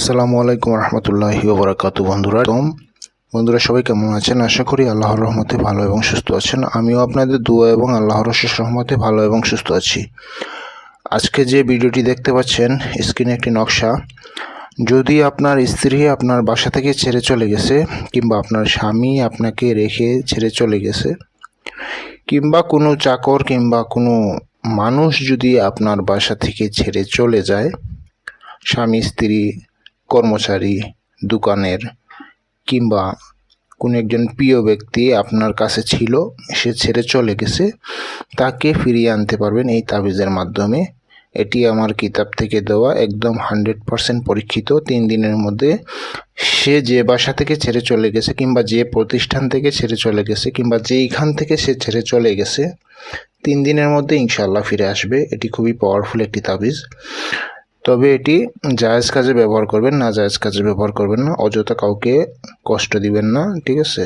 আসসালামু আলাইকুম রহমতুল্লাহি ওবরাকাত বন্ধুরা তোম বন্ধুরা সবাই কেমন আছেন? আশা করি আল্লাহর রহমতে ভালো এবং সুস্থ আছেন। আমিও আপনাদের দোয়া এবং আল্লাহর শেষ রহমতে ভালো এবং সুস্থ আছি। আজকে যে ভিডিওটি দেখতে পাচ্ছেন, স্ক্রিনে একটি নকশা। যদি আপনার স্ত্রী আপনার বাসা থেকে ছেড়ে চলে গেছে, কিংবা আপনার স্বামী আপনাকে রেখে ছেড়ে চলে গেছে, কিংবা কোনো চাকর কিংবা কোনো মানুষ যদি আপনার বাসা থেকে ছেড়ে চলে যায়, স্বামী, স্ত্রী কর্মচারী দোকানের কিংবা কোনো একজন প্রিয় ব্যক্তি আপনার কাছে ছিল, সে ছেড়ে চলে গেছে, তাকে ফিরিয়ে আনতে পারবেন এই তাবিজের মাধ্যমে। এটি আমার কিতাব থেকে দেওয়া, একদম হান্ড্রেড পারসেন্ট পরীক্ষিত। তিন দিনের মধ্যে সে যে বাসা থেকে ছেড়ে চলে গেছে কিংবা যে প্রতিষ্ঠান থেকে ছেড়ে চলে গেছে কিংবা যেইখান থেকে সে ছেড়ে চলে গেছে, তিন দিনের মধ্যে ইনশাল্লাহ ফিরে আসবে। এটি খুবই পাওয়ারফুল একটি তাবিজ। তবে এটি জায়েজ কাজে ব্যবহার করবেন, না জায়েজ কাজে ব্যবহার করবেন না। অযথা কাউকে কষ্ট দিবেন না, ঠিক আছে?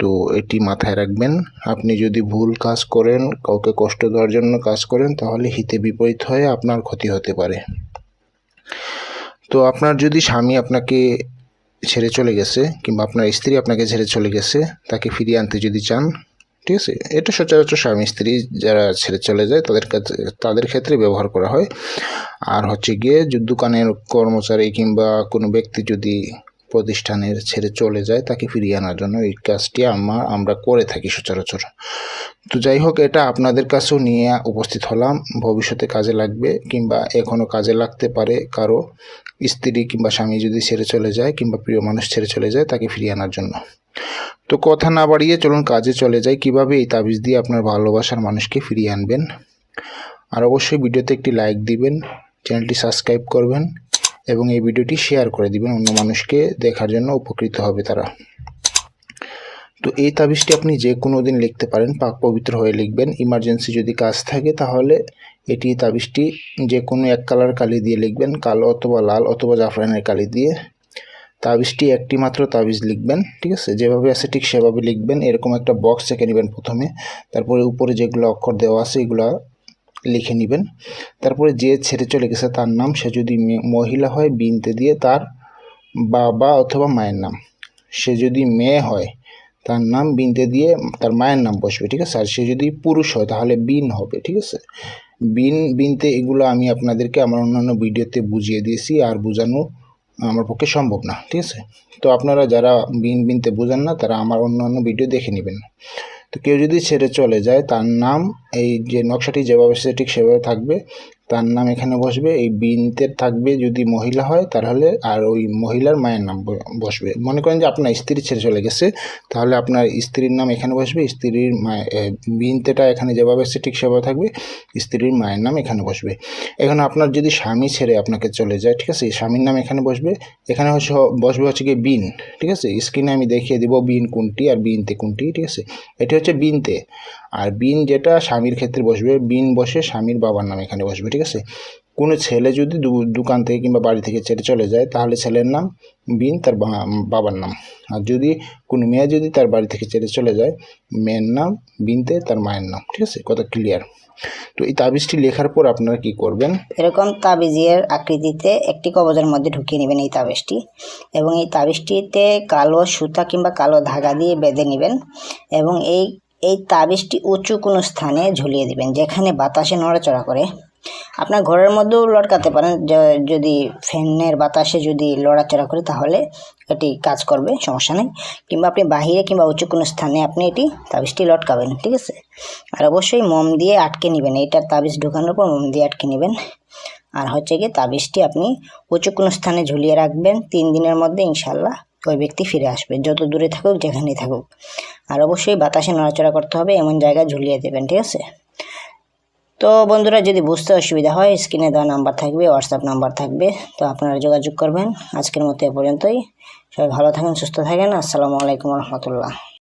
তো এটি মাথায় রাখবেন। আপনি যদি ভুল কাজ করেন, কাউকে কষ্ট দেওয়ার জন্য কাজ করেন, তাহলে হিতে বিপরীত হয়ে আপনার ক্ষতি হতে পারে। তো আপনার যদি স্বামী আপনাকে ছেড়ে চলে গেছে, কিংবা আপনার স্ত্রী আপনাকে ছেড়ে চলে গেছে, তাকে ফিরিয়ে আনতে যদি চান ঠিক আছে? এটা সচরাচর স্বামী স্ত্রী যারা ছেড়ে চলে যায়, তাদের কাছে তাদের ক্ষেত্রে ব্যবহার করা হয়। আর হচ্ছে গিয়ে দোকানের কর্মচারী কিংবা কোনো ব্যক্তি যদি প্রতিষ্ঠানের ছেড়ে চলে যায়, তাকে ফিরিয়ে আনার জন্য এই কাজটি আমরা আমরা করে থাকি সচরাচর। তো যাই হোক, এটা আপনাদের কাছেও নিয়ে উপস্থিত হলাম। ভবিষ্যতে কাজে লাগবে কিংবা এখনও কাজে লাগতে পারে কারও স্ত্রী কিংবা স্বামী যদি ছেড়ে চলে যায় কিংবা প্রিয় মানুষ ছেড়ে চলে যায় তাকে ফিরিয়ে আনার জন্য। তো কথা না বাড়িয়ে চলুন কাজে চলে যাই। কীভাবে এই তাবিজ দিয়ে আপনার ভালোবাসার মানুষকে ফিরিয়ে আনবেন? আর অবশ্যই ভিডিওতে একটি লাইক দিবেন, চ্যানেলটি সাবস্ক্রাইব করবেন। এবং এই ভিডিওটি শেয়ার করে দিবেন। অন্য মানুষকে দেখার জন্য উপকৃত হবে তারা। তো এই তাবিজটি আপনি যে কোনো দিন লিখতে পারেন, পাক পবিত্র হয়ে লিখবেন। ইমার্জেন্সি যদি কাজ থাকে, তাহলে এটি তাবিজটি যে কোনো এক কালার কালি দিয়ে লিখবেন, কালো অথবা লাল অথবা জাফরানের কালি দিয়ে। তাবিজটি একটি মাত্র তাবিজ লিখবেন, ঠিক আছে? যেভাবে আছে ঠিক সেভাবে লিখবেন। এরকম একটা বক্স চেকে নেবেন প্রথমে। তারপরে উপরে যেগুলো অক্ষর দেওয়া আছে, এগুলো লিখে নেবেন। তারপরে যে ছেড়ে চলে গেছে তার নাম, সে যদি মহিলা হয়, বিনতে দিয়ে তার বাবা অথবা মায়ের নাম। সে যদি মেয়ে হয়, তার নাম বিনতে দিয়ে তার মায়ের নাম বসবে, ঠিক আছে? আর সে যদি পুরুষ হয়, তাহলে বিন হবে, ঠিক আছে? বিন, বিনতে এগুলো আমি আপনাদেরকে আমার অন্যান্য ভিডিওতে বুঝিয়ে দিয়েছি, আর বোঝানো আমার পক্ষে সম্ভব না, ঠিক আছে? তো আপনারা যারা বিন, বিনতে বোঝেন না, তারা আমার অন্য অন্য ভিডিও দেখে নেবেন। তো কেউ যদি ছেড়ে চলে যায়, তার নাম এই যে নকশাটি যেভাবে সে ঠিক সেভাবে থাকবে তার নাম এখানে বসবে। এই বিনতে থাকবে যদি মহিলা হয়, তাহলে আর ওই মহিলার মায়ের নাম বসবে। মনে করেন যে আপনার স্ত্রী ছেড়ে চলে গেছে, তাহলে আপনার স্ত্রীর নাম এখানে বসবে। স্ত্রীর মায়ের বিনতেটা এখানে যেভাবে সে ঠিক সেভাবে থাকবে। স্ত্রীর মায়ের নাম এখানে বসবে। এখানে আপনার যদি স্বামী ছেড়ে আপনাকে চলে যায়, ঠিক আছে? স্বামীর নাম এখানে বসবে। এখানে হচ্ছে, বসবে হচ্ছে গিয়ে বিন, ঠিক আছে? স্ক্রিনে আমি দেখিয়ে দিব বিন কোনটি আর বিনতে কোনটি, ঠিক আছে? এটি হচ্ছে বিনতে। আর বিন যেটা স্বামীর ক্ষেত্রে বসবে, বিন বসে স্বামীর বাবার নাম এখানে বসবে, ঠিক আছে? কোনো ছেলে যদি দোকান থেকে কিংবা বাড়ি থেকে ছেড়ে চলে যায়, তাহলে ছেলের নাম বিন, তার বাবার নাম। আর যদি কোনো মেয়ে যদি তার বাড়ি থেকে ছেড়ে চলে যায়, মেয়ের নাম বিনতে, তার মায়ের নাম, ঠিক আছে? কথা ক্লিয়ার তো এই তাবিজটি লেখার পর আপনারা কি করবেন? এরকম তাবিজের আকৃতিতে একটি কবজের মধ্যে ঢুকিয়ে নেবেন এই তাবিজটি এবং এই তাবিজটিতে কালো সুতা কিংবা কালো ধাগা দিয়ে বেঁধে নেবেন এবং এই এই তাবিজটি উঁচু কোনো স্থানে ঝুলিয়ে দিবেন, যেখানে বাতাসে নড়াচড়া করে। আপনার ঘরের মধ্যেও লটকাতে পারেন যদি ফ্যানের বাতাসে যদি লড়াচড়া করে, তাহলে এটি কাজ করবে, সমস্যা নেই। কিংবা আপনি বাহিরে কিংবা উঁচু কোনো স্থানে আপনি এটি তাবিজটি লটকাবেন, ঠিক আছে? আর অবশ্যই মোম দিয়ে আটকে নেবেন, এইটার তাবিজ ঢুকানোর পর মোম দিয়ে আটকে নেবেন। আর হচ্ছে গিয়ে তাবিজটি আপনি উঁচু কোনো স্থানে ঝুলিয়ে রাখবেন, তিন দিনের মধ্যে ইনশাল্লাহ ওই ব্যক্তি ফিরে আসবে যত দূরে থাকুক, যেখানেই থাকুক। আর অবশ্যই বাতাসে নড়াচড়া করতে হবে, এমন জায়গায় ঝুলিয়ে দেবেন, ঠিক আছে? তো বন্ধুরা, যদি বুঝতে অসুবিধা হয়, স্ক্রিনে দেওয়া নাম্বার থাকবে হোয়াটসঅ্যাপ নাম্বার থাকবে। তো আপনারা যোগাযোগ করবেন। আজকের মতো এ পর্যন্তই। সবাই ভালো থাকেন, সুস্থ থাকেন। আসসালামু আলাইকুম রহমতুল্লাহ।